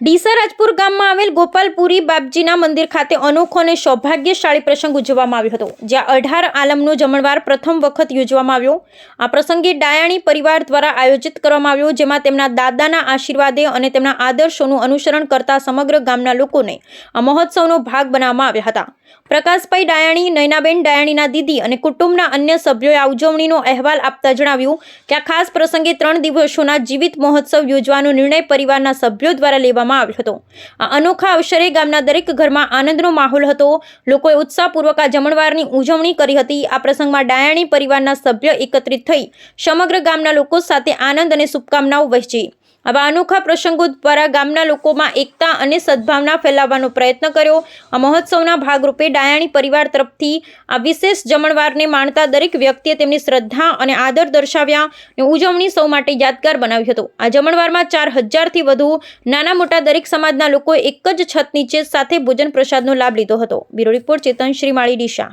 ડીસા રાજપુર ગામમાં આવેલ ગોપાલપુરી બાપજીના મંદિર ખાતે અનોખો અને સૌભાગ્યશાળી પ્રસંગ ઉજવવામાં આવ્યો હતો, જ્યાં અઢાર આલમનો જમણવાર પ્રથમ વખત યોજવામાં આવ્યો. આ પ્રસંગે ડાયાણી પરિવાર દ્વારા આયોજિત કરવામાં આવ્યો, જેમાં તેમના દાદાના આશીર્વાદે અને તેમના આદર્શોનું અનુસરણ કરતા સમગ્ર ગામના લોકોને આ મહોત્સવનો ભાગ બનાવવામાં આવ્યા હતા. પ્રકાશભાઈ ડાયાણી, નયનાબેન ડાયાણીના દીદી અને કુટુંબના અન્ય સભ્યોએ આ ઉજવણીનો અહેવાલ આપતા જણાવ્યું કે આ ખાસ પ્રસંગે ત્રણ દિવસોના જીવિત મહોત્સવ યોજવાનો નિર્ણય પરિવારના સભ્યો દ્વારા લેવામાં આવ્યો હતો. આ અનોખા અવસરે ગામના દરેક ઘરમાં આનંદનો માહોલ હતો. લોકોએ ઉત્સાહપૂર્વક આ જમણવારની ઉજવણી કરી હતી. આ પ્રસંગમાં ડાયાણી પરિવારના સભ્ય એકત્રિત થઈ સમગ્ર ગામના લોકો સાથે આનંદ અને શુભકામનાઓ વહેંચી. આવા અનોખા પ્રસંગો દ્વારા ગામના લોકોમાં એકતા અને સદભાવના ફેલાવવાનો પ્રયત્ન કર્યો. આ મહોત્સવના ભાગરૂપે ડાયાણી પરિવાર તરફથી આ વિશેષ જમણવારને માણતા દરેક વ્યક્તિએ તેમની શ્રદ્ધા અને આદર દર્શાવ્યા અને ઉજવણી સૌ માટે યાદગાર બનાવી હતો. આ જમણવારમાં ચાર હજારથી વધુ નાના મોટા દરેક સમાજના લોકોએ એક જ છત નીચે સાથે ભોજન પ્રસાદનો લાભ લીધો હતો. બ્યુરો રિપોર્ટ, ચેતન શ્રીમાળી ડીશા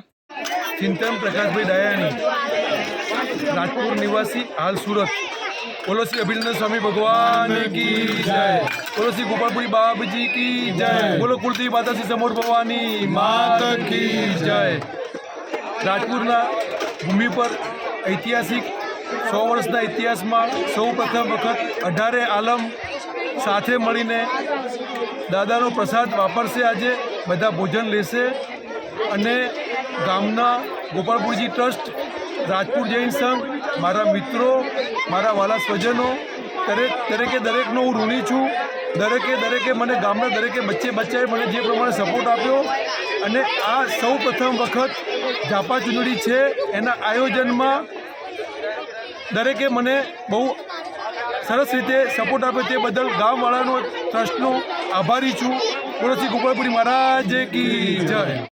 ચિંતન પ્રકાશભાઈ દયાની રાજપુર નિવાસી, હાલ સુરત. બોલો શ્રી અભિનંદન સ્વામી ભગવાન કી જય. બોલો શ્રી ગોપાલપુરી બાબજી કી જય. બોલો કુળદેવી માતાજી સમોર ભવાની માત કી જય. રાજપુરના ભૂમિ પર ઐતિહાસિક સો વર્ષના ઇતિહાસમાં સૌ પ્રથમ વખત અઢારે આલમ સાથે મળીને દાદાનો પ્રસાદ વાપરશે આજે, બધા ભોજન લેશે અને ગામના ગોપાલપુરજી ટ્રસ્ટ રાજપુર જૈન સંઘ, મારા મિત્રો, મારા વાલા સ્વજનો, દરેક, દરેકે દરેકનો હું ઋણી છું. દરેકે દરેકે મને ગામના દરેકે બચ્ચે બચ્ચાએ મને જે પ્રમાણે સપોર્ટ આપ્યો. અને આ સૌ પ્રથમ વખત ઝાપા ચૂંટણી છે. એના આયોજનમાં દરેકે મને બહુ સરસ રીતે સપોર્ટ આપ્યો. તે બદલ ગામવાળાનો ટ્રસ્ટનો આભારી છું. શ્રી ગોપાલપુરી મહારાજ કી જય.